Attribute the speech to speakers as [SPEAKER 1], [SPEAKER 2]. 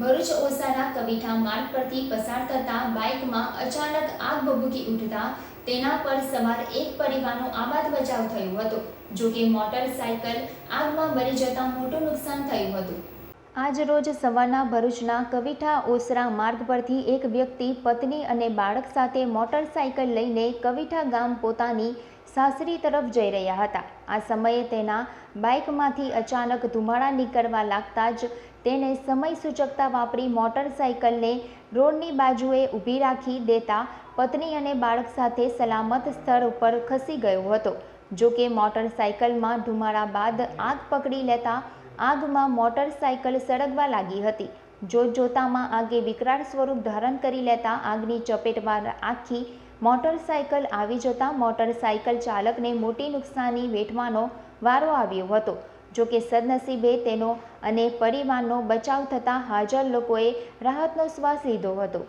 [SPEAKER 1] ભરૂચ ઓસાના કવિઠા માર્ગ પરથી પસાર થતા બાઇકમાં અચાનક આગ ભભૂકી ઉઠતા તેના પર સવાર એક પરિવારનો આબાદ બચાવ થયો હતો. જો કે મોટરસાયકલ આગમાં બળી જતા મોટું નુકસાન થયું હતું. આજ રોજ સવારના ભરૂચના કવિઠા ઓસરા માર્ગ પરથી એક વ્યક્તિ, પત્ની અને બાળક સાથે મોટરસાયકલ લઈને કવિઠા ગામ પોતાની સાસરી તરફ જઈ રહ્યા હતા. આ સમયે તેના બાઇકમાંથી અચાનક ધુમાડા નીકળવા લાગતા જ તેણે સમય સૂચકતા વાપરી મોટરસાયકલને રોડની બાજુએ ઊભી રાખી દેતા પત્ની અને બાળક સાથે સલામત સ્થળ ઉપર ખસી ગયો હતો. જો કે મોટરસાયકલમાં ધુમાડા બાદ આગ પકડી લેતા આગમાં મોટરસાયકલ સળગવા લાગી હતી. જોતજોતામાં આગે વિકરાળ સ્વરૂપ ધારણ કરી લેતા આગની ચપેટમાં આખી મોટરસાયકલ આવી જતા મોટરસાયકલ ચાલકને મોટી નુકસાની વેઠવાનો વારો આવ્યો હતો. જોકે સદનસીબે તેનો અને પરિવારનો બચાવ થતાં હાજર લોકોએ રાહતનો શ્વાસ લીધો હતો.